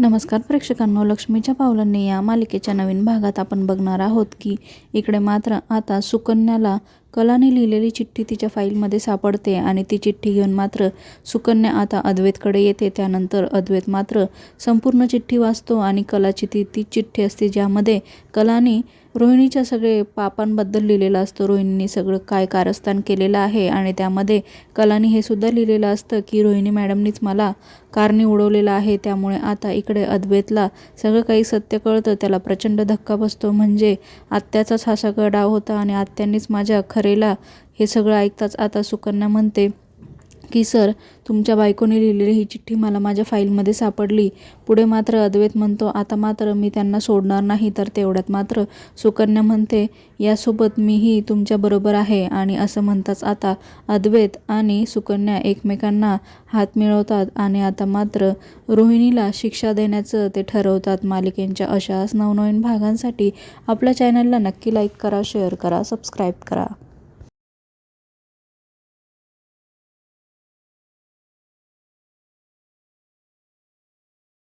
नमस्कार प्रेक्षकांनो लक्ष्मीच्या पावलांनी या मालिकेच्या नवीन भागात आपण बघणार आहोत की इकडे मात्र आता सुकन्याला कलाने लिहिलेली चिठ्ठी तिच्या फाईलमध्ये सापडते आणि ती चिठ्ठी घेऊन मात्र सुकन्या आता अद्वैतकडे येते. त्यानंतर अद्वैत मात्र संपूर्ण चिठ्ठी वाचतो आणि कलाची ती ती चिठ्ठी असते ज्यामध्ये कलाने रोहिणीच्या सगळे पापांबद्दल लिहिलेलं असतं. रोहिणीने सगळं काय कारस्थान केलेलं आहे आणि त्यामध्ये कलाने हे सुद्धा लिहिलेलं असतं की रोहिणी मॅडमनीच मला कारने उडवलेलं आहे. त्यामुळे आता इकडे अद्वैतला सगळं काही सत्य कळतं. त्याला प्रचंड धक्का बसतो. म्हणजे आत्याचाच हा सगळा डाव होता आणि आत्यांनीच माझ्या खरेला हे सगळं ऐकताच आता सुकन्या म्हणते की सर तुमच्या बायकोने लिहिलेली ही चिठ्ठी मला माझ्या फाईलमध्ये सापडली. पुढे मात्र अद्वैत म्हणतो आता मात्र मी त्यांना सोडणार नाही तर तेवढ्यात मात्र सुकन्या म्हणते यासोबत मीही तुमच्याबरोबर आहे आणि असं म्हणताच आता अद्वैत आणि सुकन्या एकमेकांना हात मिळवतात आणि आता मात्र रोहिणीला शिक्षा देण्याचं ते ठरवतात. मालिकेंच्या अशाच नवनवीन भागांसाठी आपल्या चॅनलला नक्की लाईक करा शेअर करा सबस्क्राईब करा.